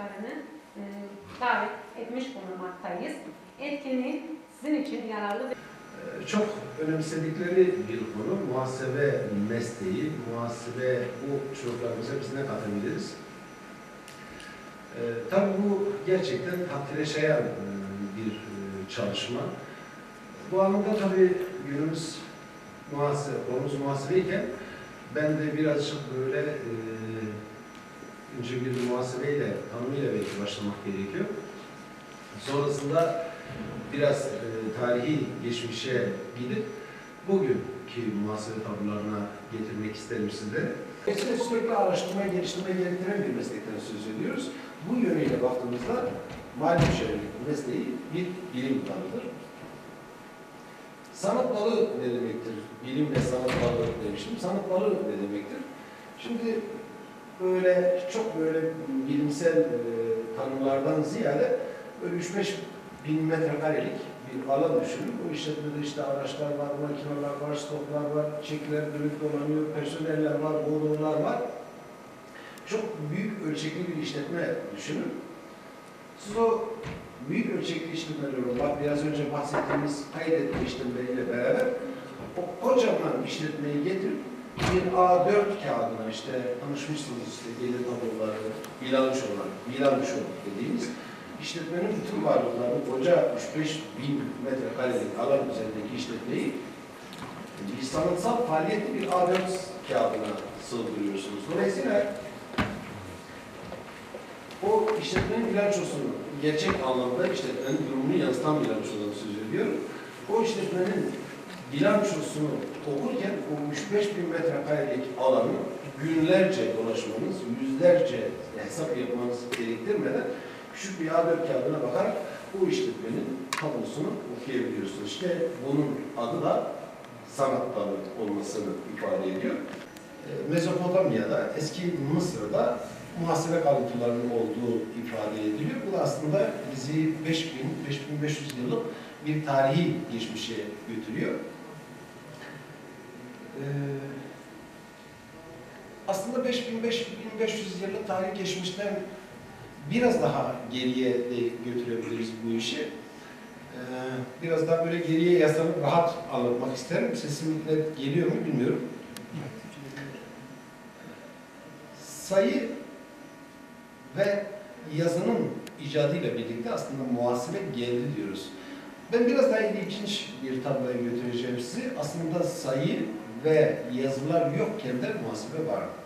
arkadaşlarını e, davet etmiş bulunmaktayız. Etkinliğin sizin için yararlı Ee, Çok önemsedikleri bir konu muhasebe mesleği, muhasebe bu çocuklarımıza biz ne katabiliriz? Ee, tabii bu gerçekten takdire şayan e, bir e, çalışma. Bu anlamda tabii günümüz muhasebe, konumuz muhasebeyken ben de birazcık böyle e, muhasebeyle, tanımıyla belki başlamak gerekiyor. Sonrasında biraz e, tarihi geçmişe gidip bugünkü muhasebe tablolarına getirmek isterim sizlere. Dolayısıyla sürekli araştırma, geliştirme gerektiren bir meslekten söz ediyoruz. Bu yönüyle baktığımızda mali müşavirlik mesleği bir bilim dalıdır. Sanat dalı ne demektir? Bilim ve sanat dalı demiştim. Sanat dalı ne demektir? Şimdi böyle çok böyle bilimsel e, tanımlardan ziyade böyle 3-5 bin metrekarelik bir alan düşünün. Bu işletmede işte araçlar var, makineler var, stoklar var, çekiler dönüp dolanıyor, personeller var, boğulurlar var. Çok büyük ölçekli bir işletme düşünün. Siz o büyük ölçekli işletmeleri, bak biraz önce bahsettiğimiz kaydetme işlemleriyle beraber o kocaman işletmeyi getirip bir A4 kağıdına işte tanışmışsınız işte gelir tabloları, bilançolar, bilanço dediğimiz işletmenin bütün varlıklarını koca 3-5 bin metrekarelik alan üzerindeki işletmeyi bir sanatsal faaliyetli bir A4 kağıdına sığdırıyorsunuz. Dolayısıyla o işletmenin bilançosunu gerçek anlamda işletmenin durumunu yansıtan bilançodan söz ediyorum. O işletmenin bilançosunu okurken o 3-5 bin metrekarelik alanı günlerce dolaşmanız, yüzlerce hesap yapmanız gerektirmeden küçük bir A4 kağıdına bakarak bu işletmenin tablosunu okuyabiliyorsunuz. İşte bunun adı da sanat dalı olmasını ifade ediyor. Ee, Mezopotamya'da, eski Mısır'da muhasebe kalıntılarının olduğu ifade ediliyor. Bu da aslında bizi 5000, 5500 yıllık bir tarihi geçmişe götürüyor. Ee, aslında 5000, 5500 yıllık tarih geçmişten biraz daha geriye de götürebiliriz bu işi. Ee, biraz daha böyle geriye yaslanıp rahat anlatmak isterim. Sesim net geliyor mu bilmiyorum. Sayı ve yazının icadıyla birlikte aslında muhasebe geldi diyoruz. Ben biraz daha ilginç bir tabloya götüreceğim sizi. Aslında sayı ve yazılar yokken de muhasebe vardı.